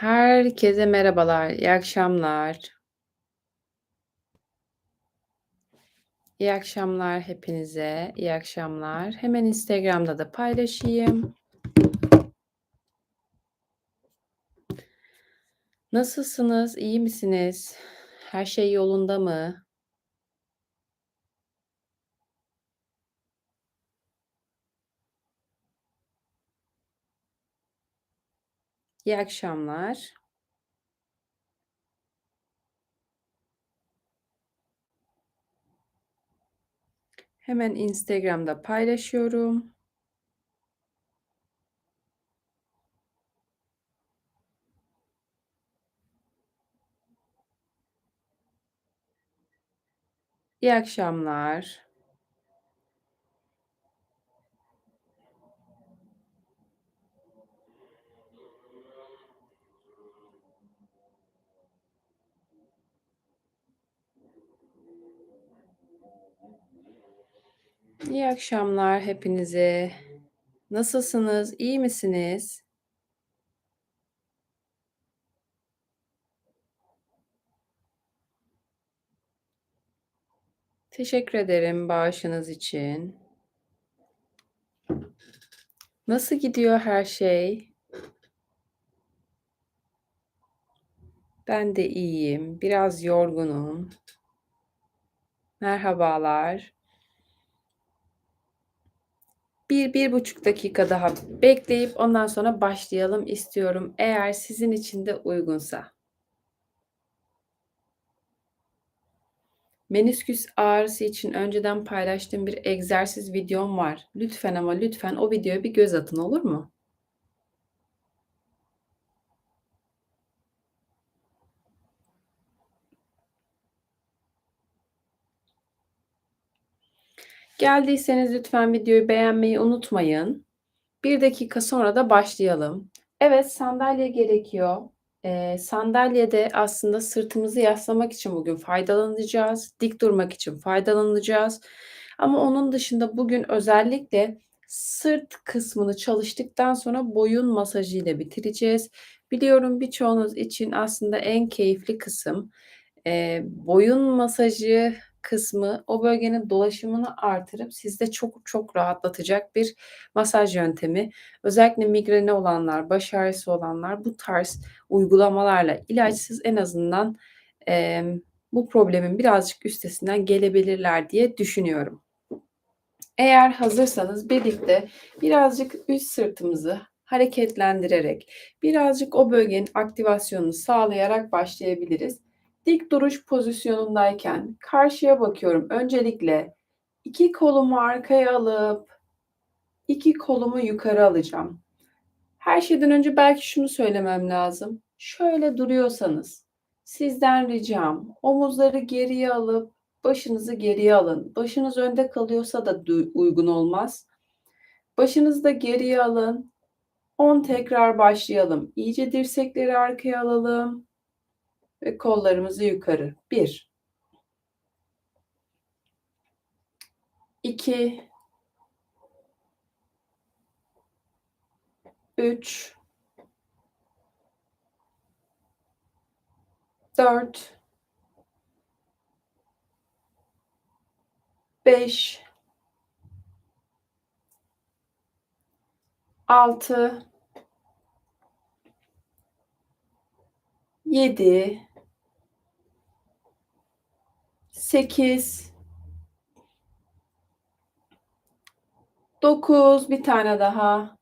Herkese merhabalar, iyi akşamlar. İyi akşamlar hepinize, iyi akşamlar. Hemen Instagram'da da paylaşayım. Nasılsınız, iyi misiniz? Her şey yolunda mı? İyi akşamlar. Hemen Instagram'da paylaşıyorum. İyi akşamlar. İyi akşamlar hepinize. Nasılsınız, iyi misiniz? Teşekkür ederim bağışınız için. Nasıl gidiyor her şey? Ben de iyiyim. Biraz yorgunum. Merhabalar. Bir, bir buçuk dakika daha bekleyip ondan sonra başlayalım istiyorum eğer sizin için de uygunsa. Menisküs ağrısı için önceden paylaştığım bir egzersiz videom var. Lütfen ama lütfen o videoya bir göz atın olur mu? Geldiyseniz lütfen videoyu beğenmeyi unutmayın. Bir dakika sonra da başlayalım. Evet sandalye gerekiyor. Eee, sandalyede aslında sırtımızı yaslamak için bugün faydalanacağız. Dik durmak için faydalanacağız. Ama onun dışında bugün özellikle sırt kısmını çalıştıktan sonra boyun masajı ile bitireceğiz. Biliyorum birçoğunuz için aslında en keyifli kısım, eee, boyun masajı kısmı o bölgenin dolaşımını artırıp sizde çok çok rahatlatacak bir masaj yöntemi. Özellikle migreni olanlar, baş ağrısı olanlar bu tarz uygulamalarla ilaçsız en azından, emm, bu problemin birazcık üstesinden gelebilirler diye düşünüyorum. Eğer hazırsanız birlikte birazcık üst sırtımızı hareketlendirerek, birazcık o bölgenin aktivasyonunu sağlayarak başlayabiliriz. Dik duruş pozisyonundayken karşıya bakıyorum. Öncelikle iki kolumu arkaya alıp iki kolumu yukarı alacağım. Her şeyden önce belki şunu söylemem lazım. Şöyle duruyorsanız sizden ricam omuzları geriye alıp başınızı geriye alın. Başınız önde kalıyorsa da uygun olmaz. Başınızı da geriye alın. 10 tekrar başlayalım. İyice dirsekleri arkaya alalım ve kollarımızı yukarı. 1 2 3 4 5 6 7 8 9 bir tane daha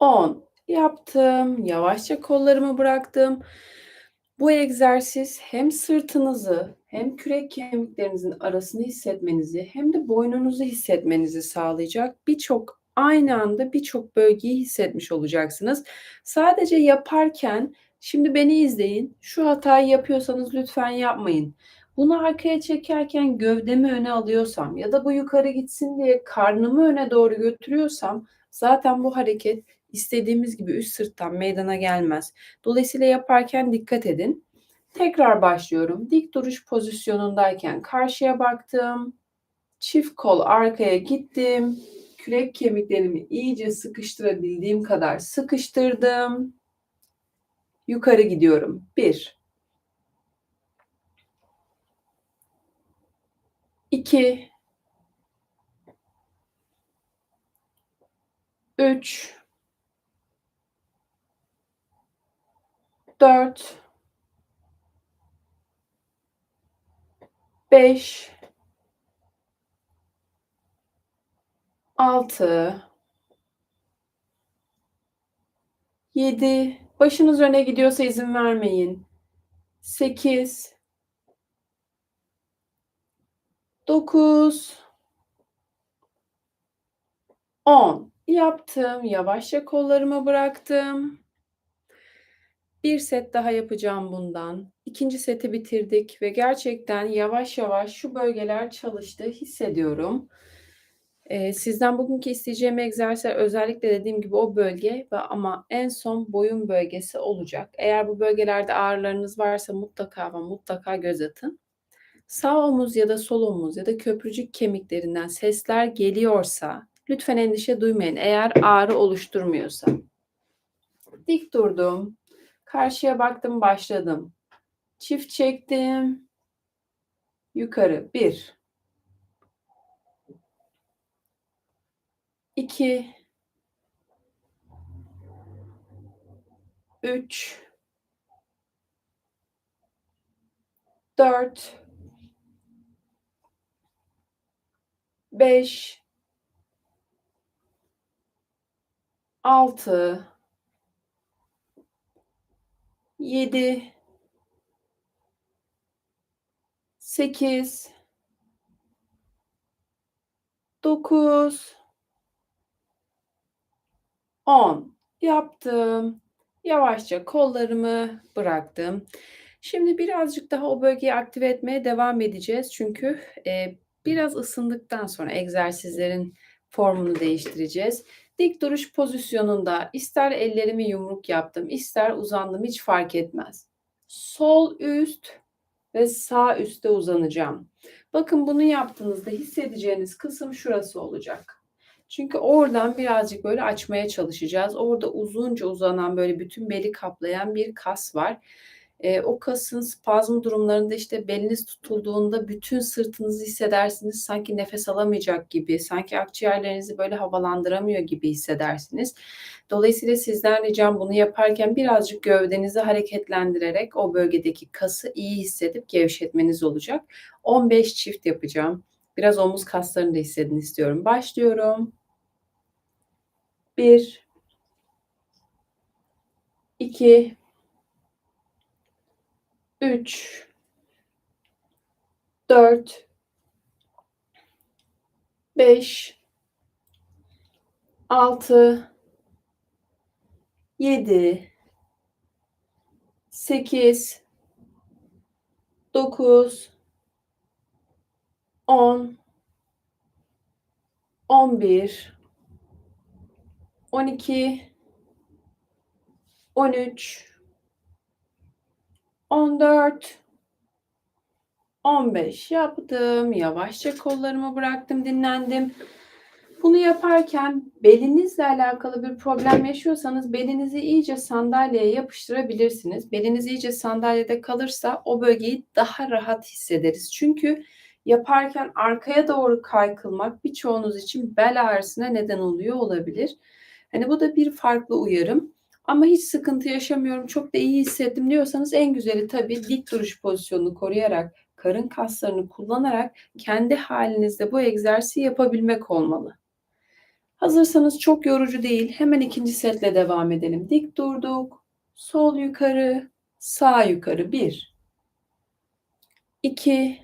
10 yaptım. Yavaşça kollarımı bıraktım. Bu egzersiz hem sırtınızı hem kürek kemiklerinizin arasını hissetmenizi hem de boynunuzu hissetmenizi sağlayacak. Birçok aynı anda birçok bölgeyi hissetmiş olacaksınız. Sadece yaparken şimdi beni izleyin. Şu hatayı yapıyorsanız lütfen yapmayın. Bunu arkaya çekerken gövdemi öne alıyorsam ya da bu yukarı gitsin diye karnımı öne doğru götürüyorsam zaten bu hareket istediğimiz gibi üst sırttan meydana gelmez. Dolayısıyla yaparken dikkat edin. Tekrar başlıyorum. Dik duruş pozisyonundayken karşıya baktım. Çift kol arkaya gittim. Kürek kemiklerimi iyice sıkıştırabildiğim kadar sıkıştırdım. Yukarı gidiyorum. 1 2 3 4 5 6 7 Başınız öne gidiyorsa izin vermeyin. 8 9 10 Yaptım. Yavaşça kollarımı bıraktım. Bir set daha yapacağım bundan. İkinci seti bitirdik ve gerçekten yavaş yavaş şu bölgeler çalıştı, hissediyorum. Eee, sizden bugünkü isteyeceğim egzersizler özellikle dediğim gibi o bölge ve ama en son boyun bölgesi olacak. Eğer bu bölgelerde ağrılarınız varsa mutlaka ama mutlaka göz atın. Sağ omuz ya da sol omuz ya da köprücük kemiklerinden sesler geliyorsa lütfen endişe duymayın eğer ağrı oluşturmuyorsa. Dik durdum. Karşıya baktım, başladım. Çift çektim. Yukarı. 1 2 3 4 5 6 7 8 9 10 yaptım. Yavaşça kollarımı bıraktım. Şimdi birazcık daha o bölgeyi aktive etmeye devam edeceğiz. Çünkü, eee, biraz ısındıktan sonra egzersizlerin formunu değiştireceğiz. Dik duruş pozisyonunda ister ellerimi yumruk yaptım, ister uzandım hiç fark etmez. Sol üst ve sağ üste uzanacağım. Bakın bunu yaptığınızda hissedeceğiniz kısım şurası olacak. Çünkü oradan birazcık böyle açmaya çalışacağız. Orada uzunca uzanan böyle bütün beli kaplayan bir kas var. Eee, o kasın spazm durumlarında işte beliniz tutulduğunda bütün sırtınızı hissedersiniz. Sanki nefes alamayacak gibi, sanki akciğerlerinizi böyle havalandıramıyor gibi hissedersiniz. Dolayısıyla sizden ricam bunu yaparken birazcık gövdenizi hareketlendirerek o bölgedeki kası iyi hissedip gevşetmeniz olacak. 15 çift yapacağım. Biraz omuz kaslarını da hissedin istiyorum. Başlıyorum. 1 2 3 4 5 6 7 8 9 10 11 12 13 14 15 yaptım. Yavaşça kollarımı bıraktım, dinlendim. Bunu yaparken belinizle alakalı bir problem yaşıyorsanız belinizi iyice sandalyeye yapıştırabilirsiniz. Beliniz iyice sandalyede kalırsa o bölgeyi daha rahat hissederiz. Çünkü yaparken arkaya doğru kaykılmak birçoğunuz için bel ağrısına neden oluyor olabilir. Hani bu da bir farklı uyarım. Ama hiç sıkıntı yaşamıyorum, çok da iyi hissettim diyorsanız en güzeli tabii dik duruş pozisyonunu koruyarak, karın kaslarını kullanarak kendi halinizde bu egzersizi yapabilmek olmalı. Hazırsanız çok yorucu değil. Hemen ikinci setle devam edelim. Dik durduk. Sol yukarı, sağ yukarı. 1 2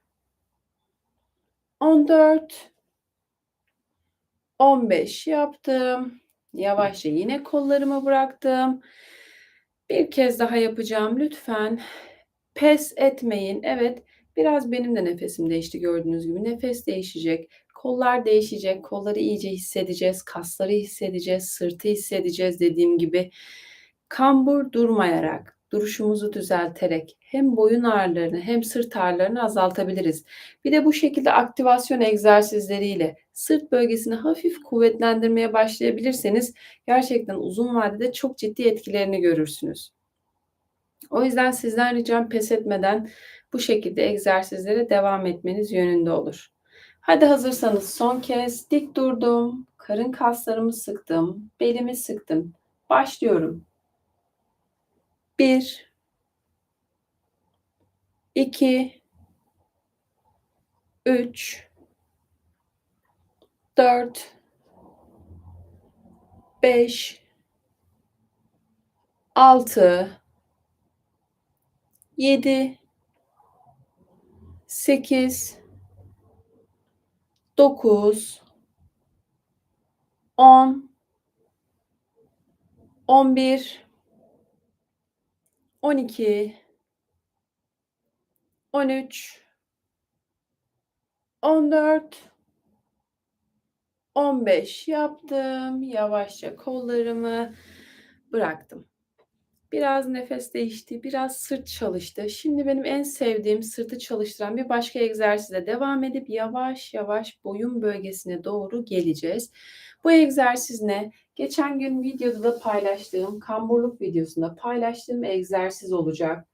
14 15 yaptım. Yavaşça yine kollarımı bıraktım. Bir kez daha yapacağım. Lütfen pes etmeyin. Evet, biraz benim de nefesim değişti gördüğünüz gibi. Nefes değişecek, kollar değişecek, kolları iyice hissedeceğiz, kasları hissedeceğiz, sırtı hissedeceğiz dediğim gibi. Kambur durmayarak, duruşumuzu düzelterek hem boyun ağrılarını hem sırt ağrılarını azaltabiliriz. Bir de bu şekilde aktivasyon egzersizleriyle sırt bölgesini hafif kuvvetlendirmeye başlayabilirseniz gerçekten uzun vadede çok ciddi etkilerini görürsünüz. O yüzden sizden ricam pes etmeden bu şekilde egzersizlere devam etmeniz yönünde olur. Hadi hazırsanız son kez dik durdum. Karın kaslarımı sıktım. Belimi sıktım. Başlıyorum. 1 2 3 4 5 6 7 8 9 10 11 12 13 14 15 yaptım. Yavaşça kollarımı bıraktım. Biraz nefes değişti, biraz sırt çalıştı. Şimdi benim en sevdiğim sırtı çalıştıran bir başka egzersize devam edip yavaş yavaş boyun bölgesine doğru geleceğiz. Bu egzersiz ne? Geçen gün videoda da paylaştığım, kamburluk videosunda paylaştığım egzersiz olacak.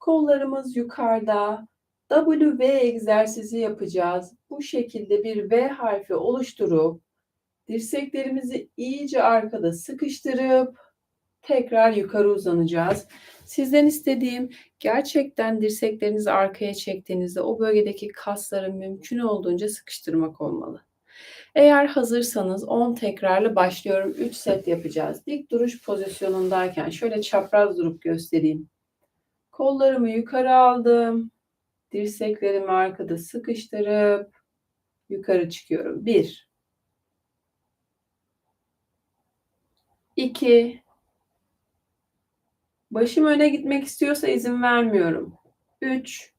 Kollarımız yukarıda. W egzersizi yapacağız. Bu şekilde bir V harfi oluşturup dirseklerimizi iyice arkada sıkıştırıp tekrar yukarı uzanacağız. Sizden istediğim gerçekten dirseklerinizi arkaya çektiğinizde o bölgedeki kasları mümkün olduğunca sıkıştırmak olmalı. Eğer hazırsanız 10 tekrarlı başlıyorum. 3 set yapacağız. Dik duruş pozisyonundayken şöyle çapraz durup göstereyim. Kollarımı yukarı aldım. Dirseklerimi arkada sıkıştırıp yukarı çıkıyorum. 1 2 Başım öne gitmek istiyorsa izin vermiyorum. 3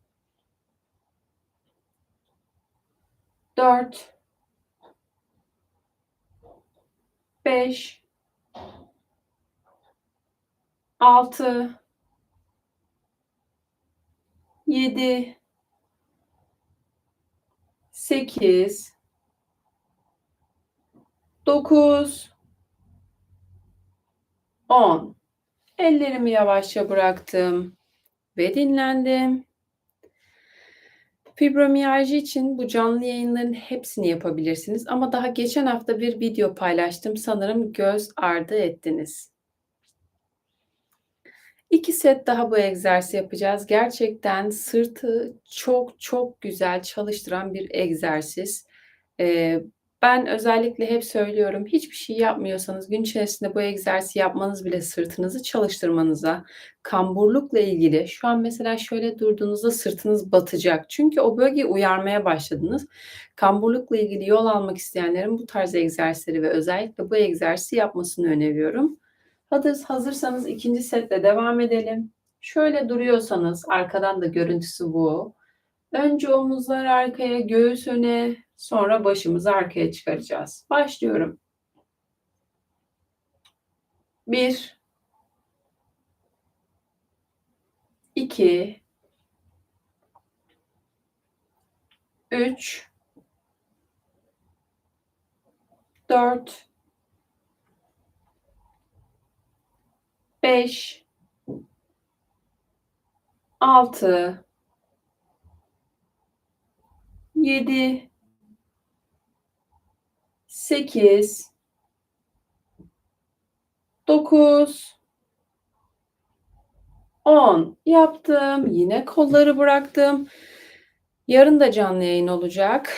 4 5 6 7 8 9 10 Ellerimi yavaşça bıraktım ve dinlendim. Fibromiyalji için bu canlı yayınların hepsini yapabilirsiniz ama daha geçen hafta bir video paylaştım. Sanırım göz ardı ettiniz. İki set daha bu egzersizi yapacağız. Gerçekten sırtı çok çok güzel çalıştıran bir egzersiz. Ee, ben özellikle hep söylüyorum, hiçbir şey yapmıyorsanız gün içerisinde bu egzersizi yapmanız bile sırtınızı çalıştırmanıza, kamburlukla ilgili şu an mesela şöyle durduğunuzda sırtınız batacak. Çünkü o bölgeyi uyarmaya başladınız. Kamburlukla ilgili yol almak isteyenlerin bu tarz egzersizleri ve özellikle bu egzersizi yapmasını öneriyorum. Hadi hazırsanız ikinci setle devam edelim. Şöyle duruyorsanız arkadan da görüntüsü bu. Önce omuzlar arkaya, göğüs öne, sonra başımızı arkaya çıkaracağız. Başlıyorum. Bir, iki, üç, dört, beş, altı, 7 8 9 10 yaptım. Yine kolları bıraktım. Yarın da canlı yayın olacak.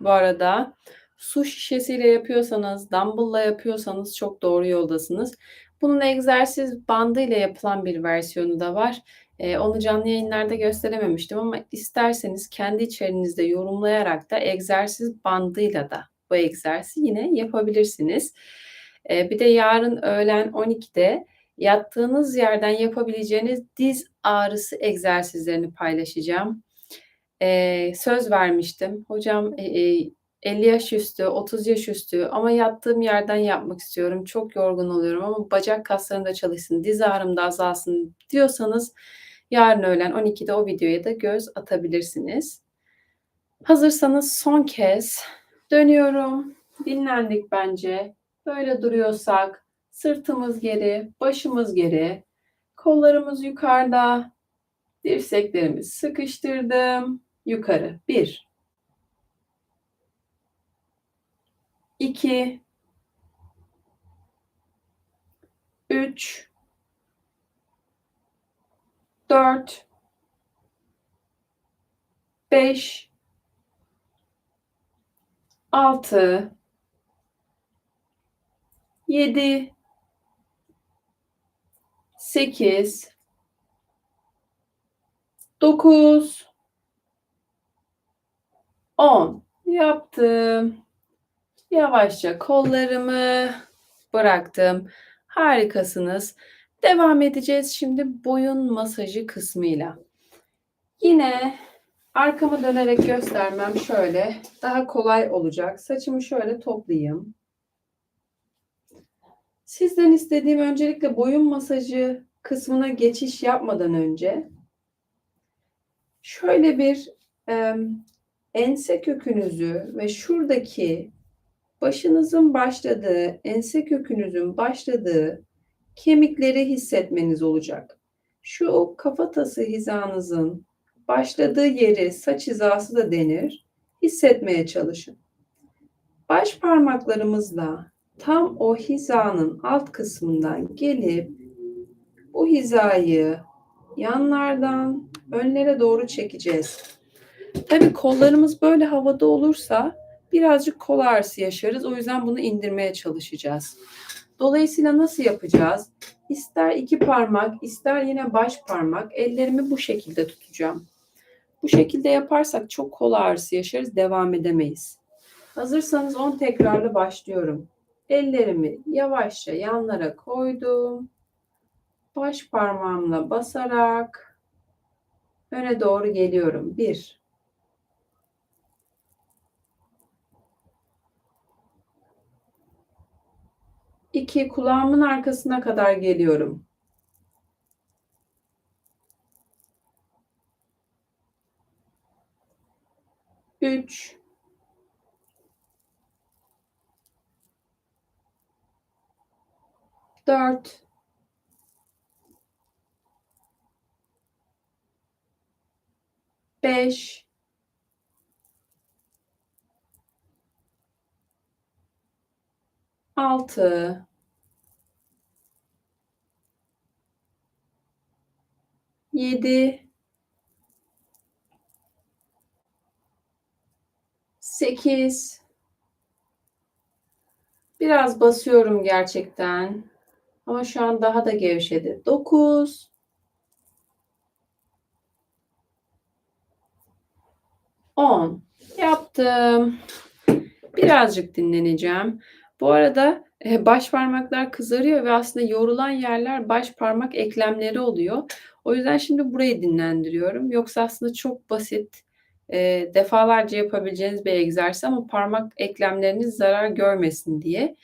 Bu arada su şişesiyle yapıyorsanız, dumbbell'la yapıyorsanız çok doğru yoldasınız. Bunun egzersiz bandı ile yapılan bir versiyonu da var. Eee, onu canlı yayınlarda gösterememiştim ama isterseniz kendi içerinizde yorumlayarak da egzersiz bandıyla da bu egzersizi yine yapabilirsiniz. Eee, bir de yarın öğlen 12'de yattığınız yerden yapabileceğiniz diz ağrısı egzersizlerini paylaşacağım. Eee, söz vermiştim. Hocam, eee, 50 yaş üstü, 30 yaş üstü ama yattığım yerden yapmak istiyorum. Çok yorgun oluyorum ama bacak kaslarım da çalışsın, diz ağrım da azalsın diyorsanız yarın öğlen 12'de o videoya da göz atabilirsiniz. Hazırsanız son kez dönüyorum. Dinlendik bence. Böyle duruyorsak sırtımız geri, başımız geri, kollarımız yukarıda, dirseklerimizi sıkıştırdım. Yukarı. 1 2 3 4 5 6 7 8 9 10 yaptım. Yavaşça kollarımı bıraktım. Harikasınız. Devam edeceğiz şimdi boyun masajı kısmıyla. Yine arkamı dönerek göstermem şöyle daha kolay olacak. Saçımı şöyle toplayayım. Sizden istediğim öncelikle boyun masajı kısmına geçiş yapmadan önce şöyle bir e, ense kökünüzü ve şuradaki başınızın başladığı, ense kökünüzün başladığı kemikleri hissetmeniz olacak. Şu kafatası hizanızın başladığı yeri saç hizası da denir. Hissetmeye çalışın. Baş parmaklarımızla tam o hizanın alt kısmından gelip bu hizayı yanlardan önlere doğru çekeceğiz. Tabii kollarımız böyle havada olursa birazcık kol ağrısı yaşarız. O yüzden bunu indirmeye çalışacağız. Dolayısıyla nasıl yapacağız? İster iki parmak, ister yine baş parmak ellerimi bu şekilde tutacağım. Bu şekilde yaparsak çok kol ağrısı yaşarız, devam edemeyiz. Hazırsanız 10 tekrarlı başlıyorum. Ellerimi yavaşça yanlara koydum. Baş parmağımla basarak öne doğru geliyorum. 1 2 kulağımın arkasına kadar geliyorum. Üç, dört, beş, altı, yedi, sekiz, biraz basıyorum gerçekten ama şu an daha da gevşedi. Dokuz, on yaptım. Birazcık dinleneceğim. Bu arada e, baş parmaklar kızarıyor ve aslında yorulan yerler baş parmak eklemleri oluyor. O yüzden şimdi burayı dinlendiriyorum. Yoksa aslında çok basit, e, defalarca yapabileceğiniz bir egzersiz ama parmak eklemleriniz zarar görmesin diye.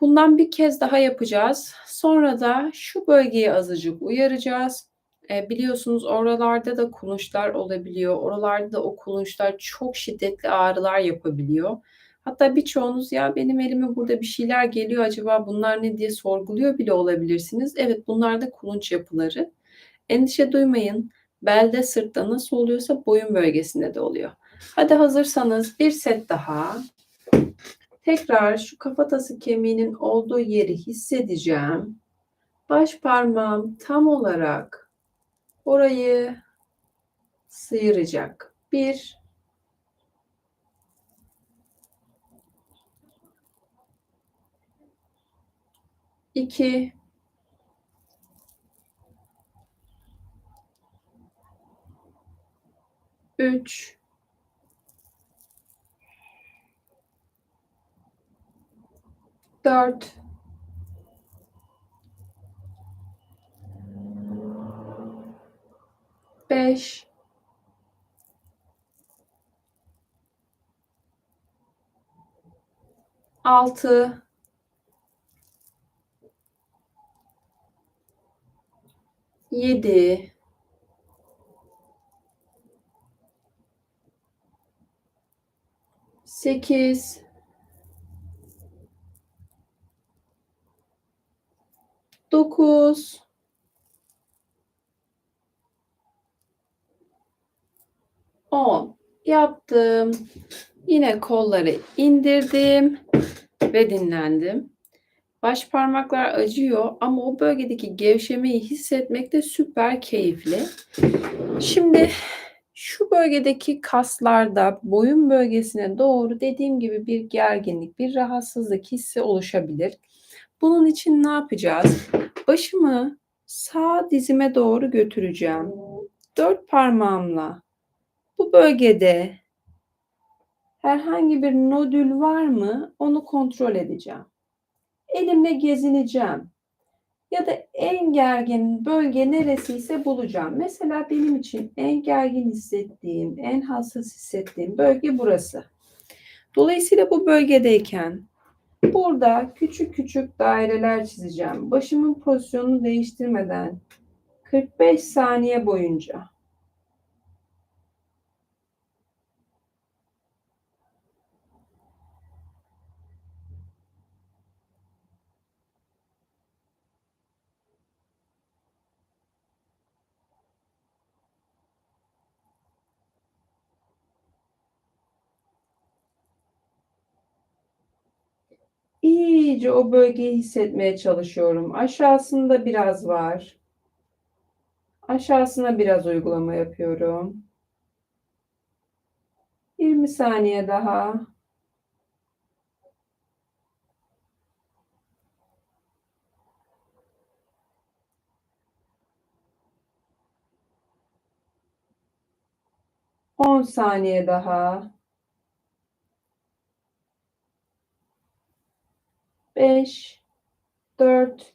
Bundan bir kez daha yapacağız. Sonra da şu bölgeyi azıcık uyaracağız. E, biliyorsunuz oralarda da kulunçlar olabiliyor. Oralarda da o kulunçlar çok şiddetli ağrılar yapabiliyor. Hatta birçoğunuz ya benim elime burada bir şeyler geliyor acaba bunlar ne diye sorguluyor bile olabilirsiniz. Evet bunlar da kulunç yapıları. Endişe duymayın. Belde, sırtta nasıl oluyorsa boyun bölgesinde de oluyor. Hadi hazırsanız bir set daha. Tekrar şu kafatası kemiğinin olduğu yeri hissedeceğim. Baş parmağım tam olarak orayı sıyıracak. Bir, 2 3 4 5 6 7 8 9 10 yaptım. Yine kolları indirdim ve dinlendim. Baş parmaklar acıyor ama o bölgedeki gevşemeyi hissetmek de süper keyifli. Şimdi şu bölgedeki kaslarda boyun bölgesine doğru dediğim gibi bir gerginlik, bir rahatsızlık hissi oluşabilir. Bunun için ne yapacağız? Başımı sağ dizime doğru götüreceğim. Dört parmağımla bu bölgede herhangi bir nodül var mı onu kontrol edeceğim. Elimle gezineceğim. Ya da en gergin bölge neresiyse bulacağım. Mesela benim için en gergin hissettiğim, en hassas hissettiğim bölge burası. Dolayısıyla bu bölgedeyken burada küçük küçük daireler çizeceğim. Başımın pozisyonunu değiştirmeden 45 saniye boyunca. İyice o bölgeyi hissetmeye çalışıyorum. Aşağısında biraz var. Aşağısına biraz uygulama yapıyorum. 20 saniye daha. On saniye daha. 5 4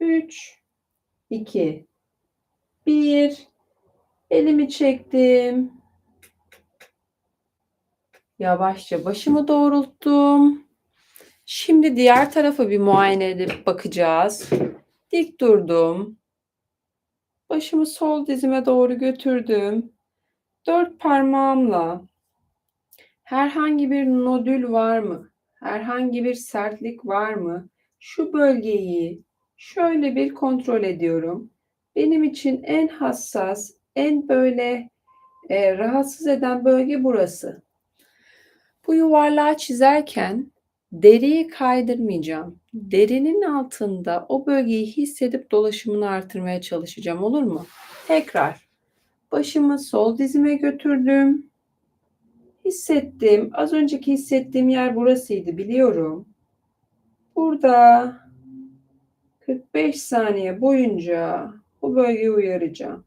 3 2 1 elimi çektim. Yavaşça başımı doğrulttum. Şimdi diğer tarafı bir muayene edip bakacağız. Dik durdum. Başımı sol dizime doğru götürdüm. Dört parmağımla herhangi bir nodül var mı? Herhangi bir sertlik var mı? Şu bölgeyi şöyle bir kontrol ediyorum. Benim için en hassas, en böyle e, rahatsız eden bölge burası. Bu yuvarlağı çizerken deriyi kaydırmayacağım. Derinin altında o bölgeyi hissedip dolaşımını artırmaya çalışacağım olur mu? Tekrar başımı sol dizime götürdüm. Hissettim. Az önceki hissettiğim yer burasıydı biliyorum. Burada 45 saniye boyunca bu bölgeyi uyaracağım.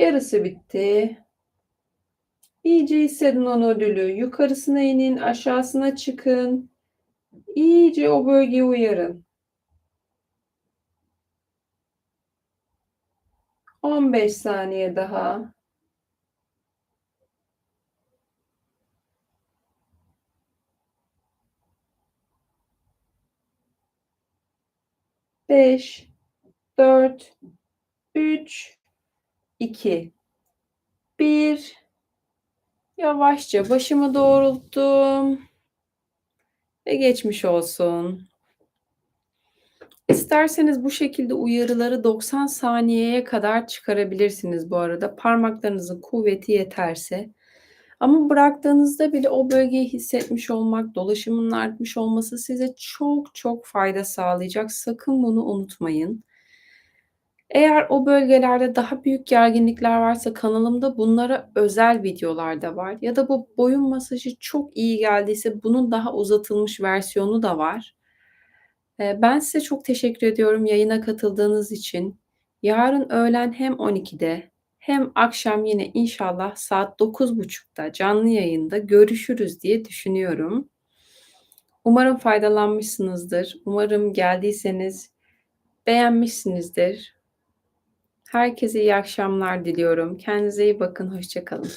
Yarısı bitti. İyice hissedin o nodülü. Yukarısına inin, aşağısına çıkın. İyice o bölgeyi uyarın. 15 saniye daha. Beş, dört, üç, 2 1 Yavaşça başımı doğrulttum. Ve geçmiş olsun. İsterseniz bu şekilde uyarıları 90 saniyeye kadar çıkarabilirsiniz bu arada. Parmaklarınızın kuvveti yeterse. Ama bıraktığınızda bile o bölgeyi hissetmiş olmak, dolaşımın artmış olması size çok çok fayda sağlayacak. Sakın bunu unutmayın. Eğer o bölgelerde daha büyük gerginlikler varsa kanalımda bunlara özel videolar da var ya da bu boyun masajı çok iyi geldiyse bunun daha uzatılmış versiyonu da var. Eee, ben size çok teşekkür ediyorum yayına katıldığınız için. Yarın öğlen hem 12'de hem akşam yine inşallah saat 9.30'da canlı yayında görüşürüz diye düşünüyorum. Umarım faydalanmışsınızdır. Umarım geldiyseniz beğenmişsinizdir. Herkese iyi akşamlar diliyorum. Kendinize iyi bakın. Hoşça kalın.